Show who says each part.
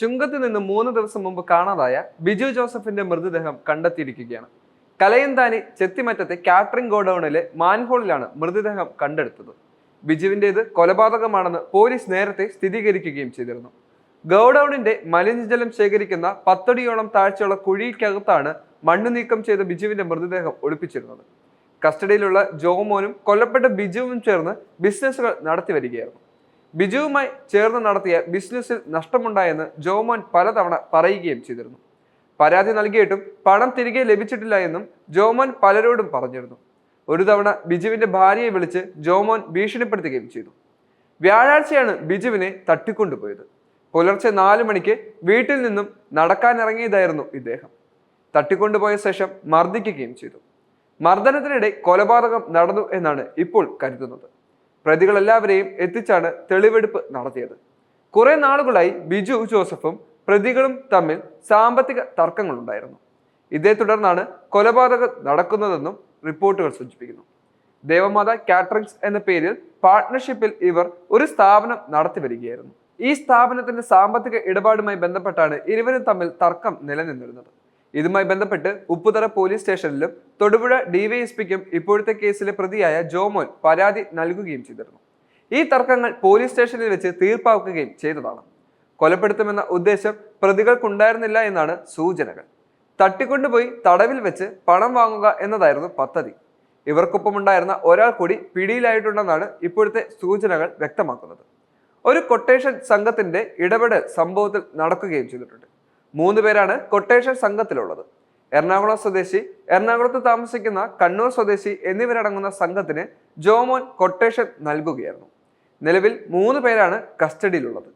Speaker 1: ചുങ്കത്തിൽ നിന്ന് മൂന്ന് ദിവസം മുമ്പ് കാണാതായ ബിജു ജോസഫിന്റെ മൃതദേഹം കണ്ടെത്തിയിരിക്കുകയാണ്. കലയന്താനി ചെത്തിമറ്റത്തെ കാറ്ററിംഗ് ഗോഡൌണിലെ മാൻഹോളിലാണ് മൃതദേഹം കണ്ടെടുത്തത്. ബിജുവിന്റേത് കൊലപാതകമാണെന്ന് പോലീസ് നേരത്തെ സ്ഥിരീകരിക്കുകയും ചെയ്തിരുന്നു. ഗോഡൌണിന്റെ മലിനജലം ശേഖരിക്കുന്ന പത്തടിയോളം താഴ്ചയുള്ള കുഴിക്കകത്താണ് മണ്ണ് നീക്കം ചെയ്ത ബിജുവിന്റെ മൃതദേഹം ഒളിപ്പിച്ചിരുന്നത്. കസ്റ്റഡിയിലുള്ള ജോമോനും കൊല്ലപ്പെട്ട ബിജുവും ചേർന്ന് ബിസിനസ്സുകൾ നടത്തി വരികയായിരുന്നു. ബിജുവുമായി ചേർന്ന് നടത്തിയ ബിസിനസ്സിൽ നഷ്ടമുണ്ടായെന്ന് ജോമോൻ പലതവണ പറയുകയും ചെയ്തിരുന്നു. പരാതി നൽകിയിട്ടും പണം തിരികെ ലഭിച്ചിട്ടില്ല എന്നും ജോമോൻ പലരോടും പറഞ്ഞിരുന്നു. ഒരു തവണ ബിജുവിന്റെ ഭാര്യയെ വിളിച്ച് ജോമോൻ ഭീഷണിപ്പെടുത്തുകയും ചെയ്തു. വ്യാഴാഴ്ചയാണ് ബിജുവിനെ തട്ടിക്കൊണ്ടുപോയത്. പുലർച്ചെ നാല് മണിക്ക് വീട്ടിൽ നിന്നും നടക്കാനിറങ്ങിയതായിരുന്നു ഇദ്ദേഹം. തട്ടിക്കൊണ്ടുപോയ ശേഷം മർദ്ദിക്കുകയും ചെയ്തു. മർദ്ദനത്തിനിടെ കൊലപാതകം നടന്നു എന്നാണ് ഇപ്പോൾ കരുതുന്നത്. പ്രതികളെല്ലാവരെയും എത്തിച്ചാണ് തെളിവെടുപ്പ് നടത്തിയത്. കുറെ നാളുകളായി ബിജു ജോസഫും പ്രതികളും തമ്മിൽ സാമ്പത്തിക തർക്കങ്ങളുണ്ടായിരുന്നു. ഇതേ തുടർന്നാണ് കൊലപാതകം നടക്കുന്നതെന്നും റിപ്പോർട്ടുകൾ സൂചിപ്പിക്കുന്നു. ദേവമാത കാറ്ററിങ്സ് എന്ന പേരിൽ പാർട്ട്ണർഷിപ്പിൽ ഇവർ ഒരു സ്ഥാപനം നടത്തി വരികയായിരുന്നു. ഈ സ്ഥാപനത്തിന്റെ സാമ്പത്തിക ഇടപാടുമായി ബന്ധപ്പെട്ടാണ് ഇരുവരും തമ്മിൽ തർക്കം നിലനിന്നിരുന്നത്. ഇതുമായി ബന്ധപ്പെട്ട് ഉപ്പുതറ പോലീസ് സ്റ്റേഷനിലും തൊടുപുഴ ഡിവൈഎസ്പിക്കും ഇപ്പോഴത്തെ കേസിലെ പ്രതിയായ ജോമോൻ പരാതി നൽകുകയും ചെയ്തിരുന്നു. ഈ തർക്കങ്ങൾ പോലീസ് സ്റ്റേഷനിൽ വെച്ച് തീർപ്പാക്കുകയും ചെയ്തതാണ്. കൊലപ്പെടുത്തുമെന്ന ഉദ്ദേശം പ്രതികൾക്കുണ്ടായിരുന്നില്ല എന്നാണ് സൂചനകൾ. തട്ടിക്കൊണ്ടുപോയി തടവിൽ വെച്ച് പണം വാങ്ങുക എന്നതായിരുന്നു പദ്ധതി. ഇവർക്കൊപ്പമുണ്ടായിരുന്ന ഒരാൾ കൂടി പിടിയിലായിട്ടുണ്ടെന്നാണ് ഇപ്പോഴത്തെ സൂചനകൾ വ്യക്തമാക്കുന്നത്. ഒരു കൊട്ടേഷൻ സംഘത്തിന്റെ ഇടപെടൽ സംഭവത്തിൽ നടക്കുകയും ചെയ്തിട്ടുണ്ട്. മൂന്ന് പേരാണ് കൊട്ടേഷൻ സംഘത്തിലുള്ളത്. എറണാകുളം സ്വദേശി എറണാകുളത്ത് താമസിക്കുന്ന കണ്ണൂർ സ്വദേശി എന്നിവരടങ്ങുന്ന സംഘത്തിന് ജോമോൻ കൊട്ടേഷൻ നൽകുകയായിരുന്നു. നിലവിൽ മൂന്ന് പേരാണ് കസ്റ്റഡിയിലുള്ളത്.